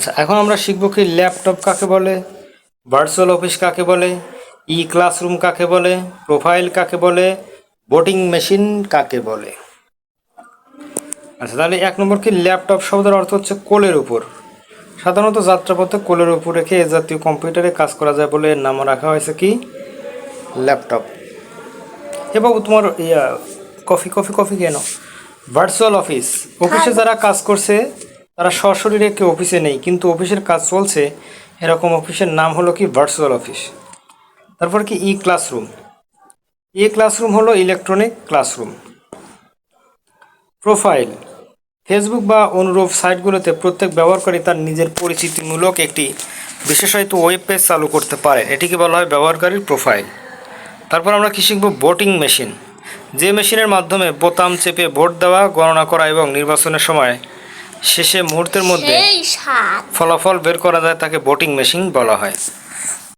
আচ্ছা এখন আমরা শিখব কি ল্যাপটপ কাকে বলে ভার্চুয়াল অফিস কাকে বলে ই ক্লাসরুম কাকে বলে প্রোফাইল কাকে বলে ভোটিং মেশিন কাকে বলে। আচ্ছা তাহলে এক নম্বর কি ল্যাপটপ শব্দের অর্থ হচ্ছে কোলের উপর। সাধারণত যাত্রাপথে কোলের উপর রেখে এ জাতীয় কম্পিউটারে কাজ করা যায় বলে নাম রাখা হয়েছে কি? ল্যাপটপ। এবং তোমার ইয়া কফি কফি কফি কেন? ভার্চুয়াল অফিস অফিসে যারা কাজ করছে তারা সশরীরে কেউ অফিসে নেই, কিন্তু অফিসের কাজ চলছে। এরকম অফিসের নাম হলো কি ভার্চুয়াল অফিস তারপর কি ই ক্লাসরুম ই ক্লাসরুম হলো ইলেকট্রনিক ক্লাসরুম প্রোফাইল ফেসবুক বা অনুরূপ সাইটগুলোতে প্রত্যেক ব্যবহারকারী তার নিজের পরিচিতিমূলক একটি বিশেষায়িত ওয়েব পেজ চালু করতে পারে। এটিকে বলা হয় ব্যবহারকারীর প্রোফাইল তারপর আমরা কি শিখব? ভোটিং মেশিন যে মেশিনের মাধ্যমে বোতাম চেপে ভোট দেওয়া, গণনা করা এবং নির্বাচনের সময় শেষে মুহূর্তের মধ্যে ফলাফল বের করা যায় তাকে ভোটিং মেশিন বলা হয়।